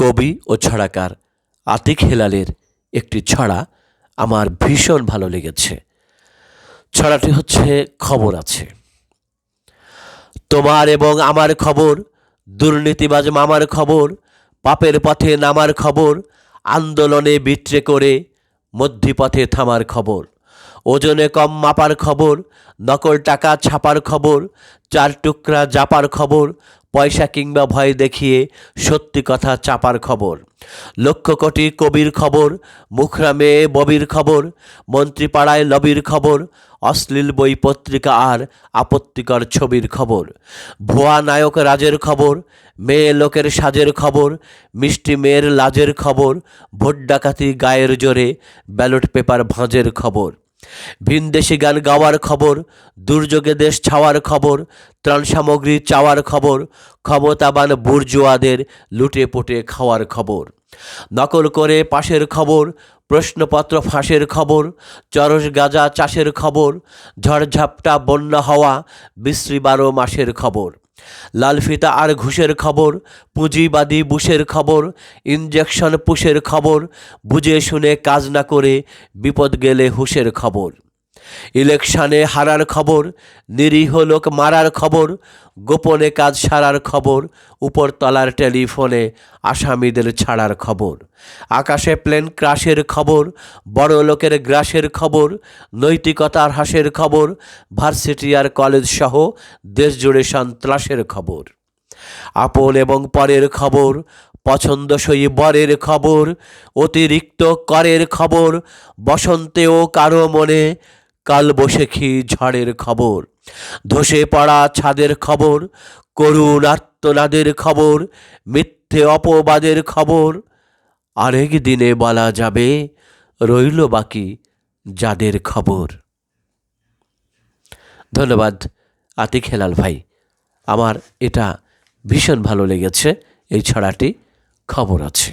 কবি ও ছড়াকার আতিক হেলালের একটি ছড়া আমার ভীষণ ভালো লেগেছে। ছড়াটি হচ্ছে খবর আছে। তোমার এবং আমার খবর, দুর্নীতিবাজ মামার খবর, পাপের পথে নামার খবর, আন্দোলনে বিট্রে করে মধ্যপথে থামার খবর, ওজনে কম মাপার খবর, নকল টাকা ছাপার খবর, চার টুকরা জাপার খবর পয়সা কিংবা ভয় দেখিয়ে সত্যি কথা চাপার খবর। লক্ষ কোটি কবির খবর মুখরা মেয়ে ববির খবর, মন্ত্রীপাড়ায় লবির খবর, অশ্লীল বই পত্রিকা আর আপত্তিকর ছবির খবর। ভুয়া নায়ক রাজের খবর, মেয়ে লোকের সাজের খবর, মিষ্টি মেয়ের লাজের খবর, ভোট ডাকাতি গায়ের জোরে ব্যালট পেপার ভাঁজের খবর। ভিনদেশি গান গাওয়ার খবর, দুর্যোগে দেশ ছাওয়ার খবর, ত্রাণ সামগ্রী চাওয়ার খবর, ক্ষমতাবান বুর্জুয়াদের লুটে পুটে খাওয়ার খবর। নকল করে পাশের খবর, প্রশ্নপত্র ফাঁসের খবর, চরস গাজা চাষের খবর, ঝড়ঝাপটা বন্যা হওয়া, বিশ্রী বারো মাসের খবর। লালফিতা আর ঘুষের খবর, পুঁজিবাদী বুশের খবর ইঞ্জেকশন পুশের খবর, বুঝে শুনে কাজ না করে বিপদ গেলে হুশের খবর। ইলেকশনে হারার খবর, নিরীহ লোক মারার খবর, গোপনে কাজ সারার খবর, উপরতলার টেলিফোনে আসামিদের ছাড়ার খবর। আকাশে প্লেন ক্রাশের খবর, বড় লোকের গ্রাসের খবর, নৈতিকতার হ্রাসের খবর, ভার্সিটি আর কলেজ সহ দেশজুড়ে সন্ত্রাসের খবর। আপন এবং পরের খবর, পছন্দসই বরের খবর, অতিরিক্ত করের খবর, বসন্তেও কারও মনে কালবৈশাখী ঝড়ের খবর। ধসে পড়া ছাদের খবর করুণ আর্তনাদের খবর, মিথ্যে অপবাদের খবর। আরেক দিনে বলা যাবে, রইল বাকি যাদের খবর। ধন্যবাদ, আতিক হেলাল ভাই। আমার এটা ভীষণ ভালো লেগেছে, এই ছড়াটি। খবর আছে।